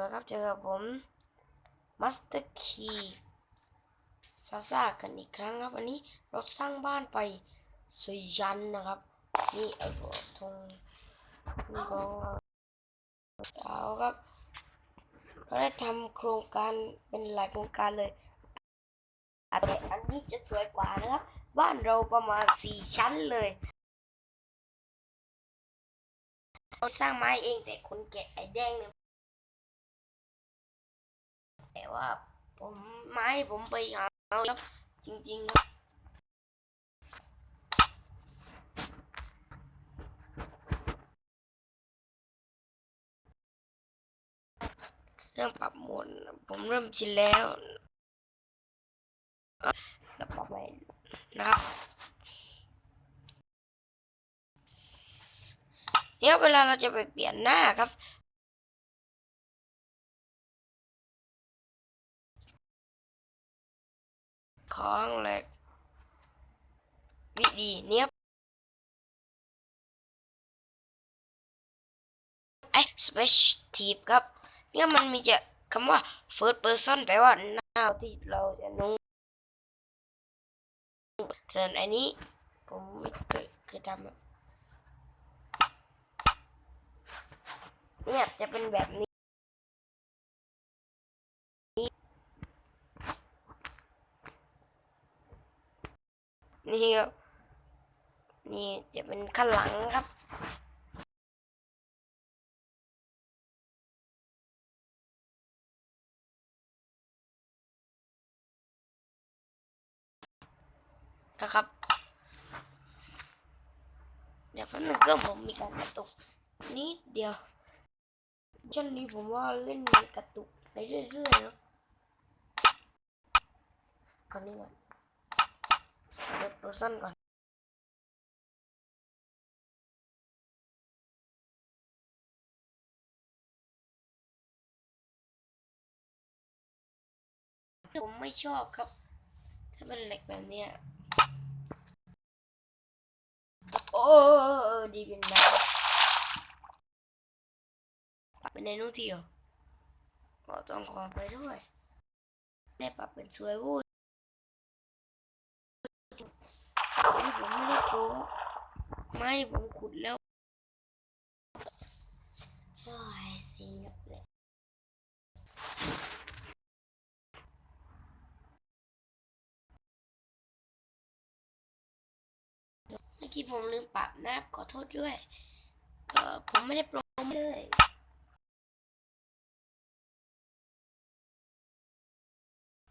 วัสดีครับเจอกับผมมัสเตอร์คีซาซากันอีกครั้งครับวันนี้เราสร้างบ้านไปสี่ชั้นนะครับ นี่เอาตรงนี่ก็เอาครับเราได้ทำโครงการเป็นหลายโครงการเลยอันนี้อันนี้จะสวยกว่านะครับ บ้านเราประมาณสี่ชั้นเลยเราสร้างไม้เองแต่คนแกะไอ้แดงเนี่ย แต่ว่า ผมไม้ผมไปหาเอาครับจริงๆครับเรื่องปรับโหมดผมเริ่มชินแล้วแล้วปรับไปนะครับเนี่ยเวลาเราจะไปเปลี่ยนหน้าครับ ของแหลกวิธีเนี้ยไอ้ perspective ครับ เนี่ยมันมีจะคำว่า first person แปลว่าหน้าที่เราจะนุ่งส่วนอันนี้ ผมไม่เคยเคยทำอะเนี่ยจะเป็นแบบนี้ นี่ครับ นี่จะเป็นข้างหลังครับนะครับ เดี๋ยวแป๊บนึงเครื่องผมมีการกระตุกนิดเดียวช่วงนี้ผมว่าเล่นมันกระตุกไปเรื่อยๆนะก่อนนี้ก่อน เปิดตัวสั้นก่อนผมไม่ชอบครับ ถ้าเป็นเหล็กแบบเนี้ยโอ้ดีเป็นนะปรับเป็นไดโนทียวก็ต้องขอไปด้วยแม่ปรับเป็นสวยวู้ดนี่ ผมไม่ได้โกไม่ผมขุดแล้วโอ้ยสิงกับเลยเมื่อกี้ผมลืมปรับนะขอโทษด้วยก็ผมไม่ได้โปรโมเลย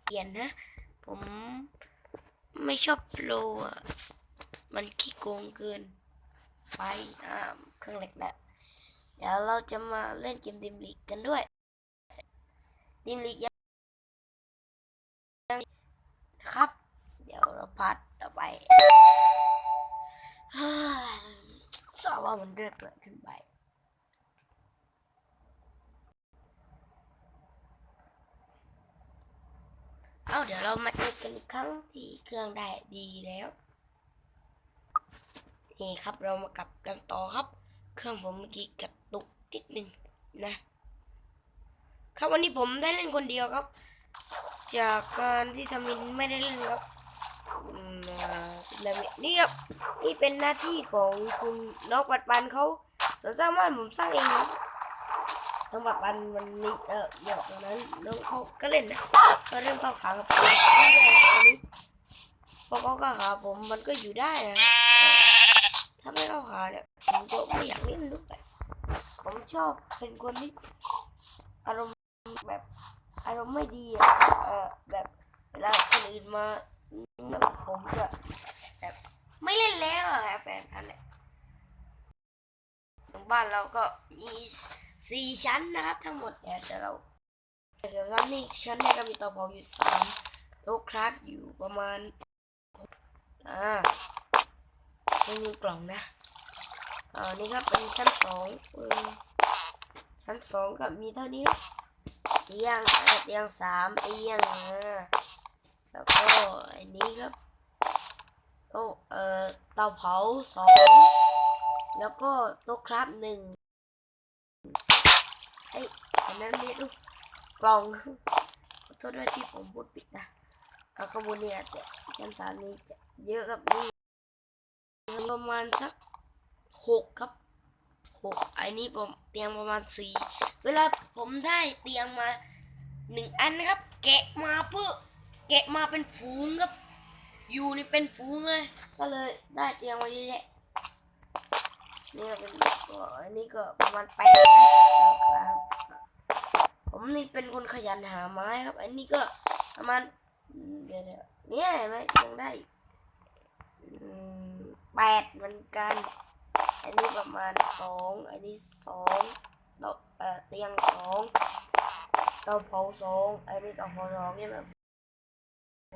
เปลี่ยนนะ ผมไม่ชอบโปรอะ มันขี้โกงเกิน ไปอ่าเครื่องเหล็กแล้วเดี๋ยวเราจะมาเล่นเกมดิมลีกกันด้วย ดิมลีกยังครับ เดี๋ยวเราพัดต่อไปเฮ้ยสอบว่ามันเลือดเปิดขึ้นไปเอาเดี๋ยวเรามาเจอกันอีกครั้งที่เครื่องได้ดีแล้ว นี่ครับเรามากลับกันต่อครับ เครื่องผมเมื่อกี้กระตุกนิดนึงนะ ครับวันนี้ผมได้เล่นคนเดียวครับ จากการที่ทามินไม่ได้เล่นครับอืมอ่าแล้วนี่ครับนี่เป็นหน้าที่ของคุณนองปัดปันเขาสร้างบ้านผมสร้างเองนะน้องปัดปันมันมีเออเดี๋ยวตรงนั้นน้องเขาก็เล่นนะก็เริ่มเข้าขากับผมพอเขาเข้าขาผมมันก็อยู่ได้นะถ้าเนี่ยผมก็ไม่อยากเล่นด้วยผมชอบเป็นคนที่อารมณ์แบบอารมณ์ไม่ดีอะเออแบบเวลาคนอื่นมาแบบผมจะแบบไม่เล่นแล้วอะแบบนั้นแหละบ้านเราก็มีสี่ชั้นนะครับทั้งหมดเดี๋ยวจะเราเดี๋ยวชั้นนี้ชั้นเนี่ยก็มีเตาเผาอยู่สามโต๊ะคราฟอยู่ประมาณอ่าไม่มีกล่องนะ อ่านี่ครับเป็นชั้นสองอชั้นสองก็มีเท่านี้เตียงเอียงสามเตียงอ่าแล้วก็อันนี้ครับโต๊ะเอ่อเตาเผาสองแล้วก็โต๊ะคราฟหนึ่งเอ้ยอันนั้นไม่รู้กล่องขอโทษด้วยที่ผมพูดผิดนะเอาข้างบนเนี่ยชั้นสามนี้เยอะครับนี่ประมาณสัก หกครับหกอ้นี่ผมเตียงประมาณสี่เวลาผมได้เตียงมาหนึ่งอันนะครับ แกะมาเพื่อแกะมาเป็นฝูงครับ อยู่นี่เป็นฝูงเลย ก็เลยได้เตียงมาเยอะแยะนี่เป็นก็อันนี้ก็ประมาณแปดนะครับผมนี่เป็นคนขยันหาไม้ครับ อันนี้ก็ประมาณเดี๋ยวเนี่ยเห็นไหมยังได้แปดเหมือนกัน อันนี้ประมาณสองอันนี้สองเตาเตียงสองเตาเผาสองอันนี้เตาเผาสองใช่ไหม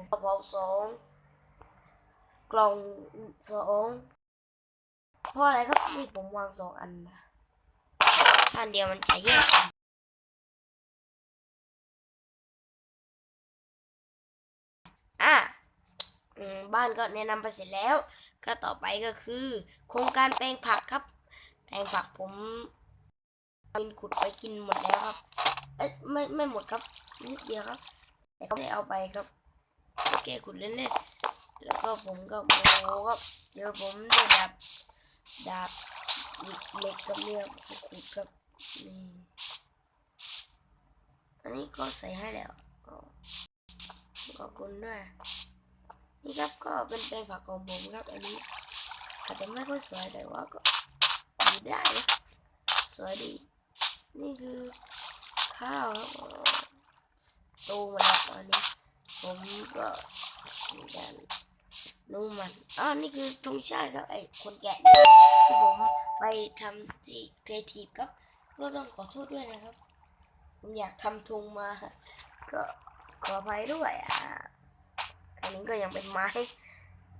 เตาเผาสองกล่องสองเพราะอะไรครับนี่ผมวางสองอันนะอันเดียวมันจะแยกกันอะบ้านก็แนะนำไปเสร็จแล้ว ก็ต่อไปก็คือ โครงการแปลงผักครับ แปลงผักผมกินขุดไปกินหมดแล้วครับ เอ้ยไม่ไม่หมดครับนิดเดียวครับ แต่ก็ไม่ได้เอาไปครับแค่ขุดเล่นๆแล้วก็ผมก็โมครับเดี๋ยวผมได้ดาบดาบเหล็กกับเนี่ยขุดครับนี่อันนี้ก็ใส่ให้แล้วก็ขอบคุณด้วย ครับก็เป็นแปลงผักของผมครับอันนี้อาจจะไม่ค่อยสวยแต่ว่าก็อยู่ได้สวยดีนี่คือข้าวครับอ๋อโตมาแล้วตอนนี้ ผมก็มีการนุ่มมันอ๋อนี่คือธงชาติครับไอ้คนแกะเนี่ที่ผมไปทำที่ครีเอทีฟครับก็ต้องขอโทษด้วยนะครับ ผมอยากทำธงมา ก็ขออภัยด้วยอะ อันนี้ก็ยังเป็นไม้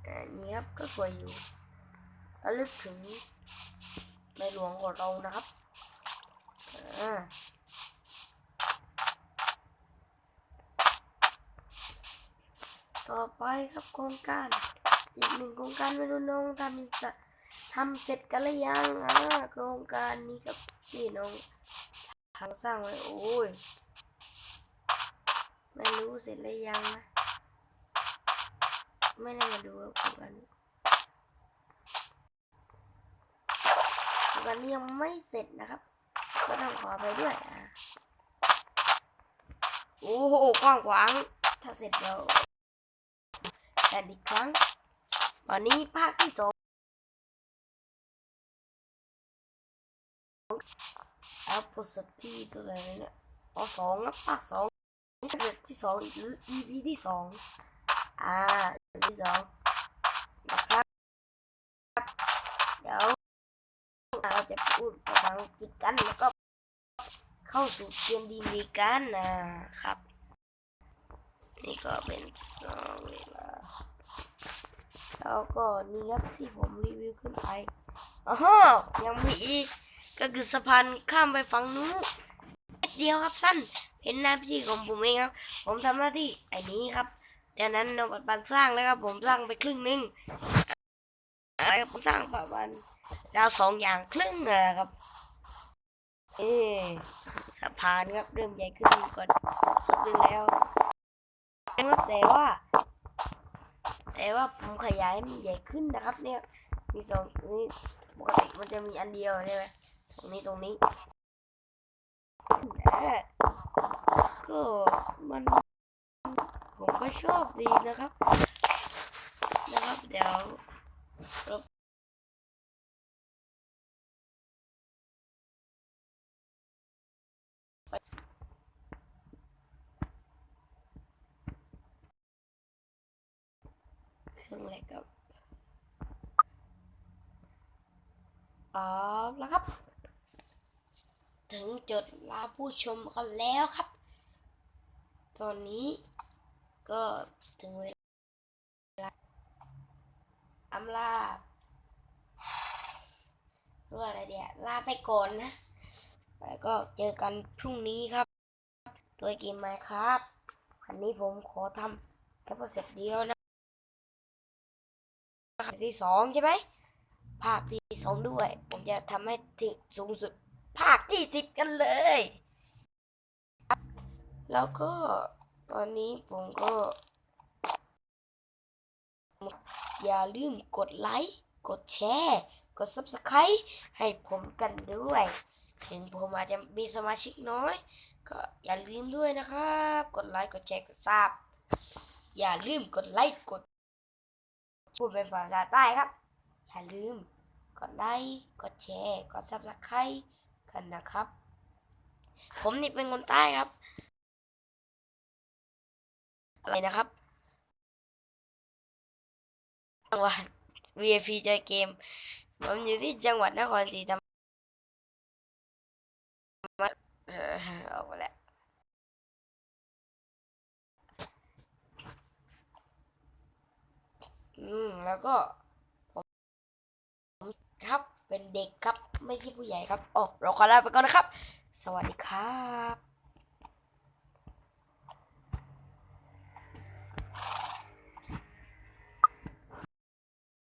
อันนี้ครับก็สวยอยู่ระลึกถึงในหลวงของเรานะครับอ่าต่อไปครับโครงการอีกหนึ่งโครงการไม่รู้น้องทำจะทำเสร็จกันหรือยังอ่าโครงการนี้ครับที่น้องทางสร้างไว้โอ้ยไม่รู้เสร็จหรือยังนะ ไม่ได้มาดูครับโครงการนี้โครงการนี้ยังไม่เสร็จนะครับ ก็ต้องขอไปด้วยอะโอ้โหกว้างขวาง ถ้าเสร็จเดี๋ยวแต่อีกครั้งวันนี้ภาคที่สองแอปโพสที่ตัวไหนเนี่ยอ๋อสองนะภาคสองเดือนที่สองหรือ EP ที่สอง อ่าเดือนที่สองนะครับ เดี๋ยวเราจะพูดภาษาอังกฤษกันแล้วก็เข้าสู่เกมดีมีกันนะครับ นี่ก็เป็นสองเวลาแล้วก็นี่ครับที่ผมรีวิวขึ้นไปอ๋อยังมีอีกก็คือสะพานข้ามไปฝั่งนู้นเดียวครับสั้นเป็นหน้าที่ของผมเองครับ ผมทำหน้าที่ไอ้นี้ครับ ดังนั้นเราปันสร้างแล้วครับผมสร้างไปครึ่งหนึงอะไรครับผมสร้างประมาณดาวสองอย่างครึ่งอะครับเออสะพานครับเริ่มใหญ่ขึ้นก่อนสุดไปแล้วแต่ว่า แต่ว่าผมขยายมันใหญ่ขึ้นนะครับ เนี่ย มีสองนี่ปกติมันจะมีอันเดียวใช่ไหมตรงนี้ตรงนี้ก็มัน มก็ชอบดีนะครับ นะครับ เดี๋ยวเราเครื่องอะไรกับอ๋อแล้วครับ ถึงจุดลาผู้ชมกันแล้วครับ ตอนนี้ ก็ถึงเวลาอำลาเรื่ออะไรเดียวลาไปก่อนนะ แล้วก็เจอกันพรุ่งนี้ครับ โดยเกมไมครับอันนี้ผมขอทำแค่เสร็จเดียวนะภาคที่สองใช่ไหมภาคที่สองด้วย ผมจะทำให้ถึงสูงสุด ภาคที่สิบกันเลย แล้วก็ ตอนนี้ผมก็ อย่าลืมกดไลค์ กดแชร์ กด Subscribe ให้ผมกันด้วย ถึงผมอาจจะมีสมาชิกน้อย ก็อย่าลืมด้วยนะครับ กดไลค์ กดแชร์ กดซับอย่าลืมกดไลค์ กด พูดเป็นภาษาใต้ครับ อย่าลืม กดไลค์ กดแชร์ กด Subscribe กันนะครับ ผมนี่เป็นคนใต้ครับ อะไรนะครับจังหวัด VIP จอยเกม ผมอยู่ที่จังหวัดนครศรีธรรมราชเอ่อกมาแล้วอืมแล้วก็ผมผมครับเป็นเด็กครับ ไม่ใช่ผู้ใหญ่ครับโอ้เราขอลาไปก่อนนะครับ สวัสดีครับ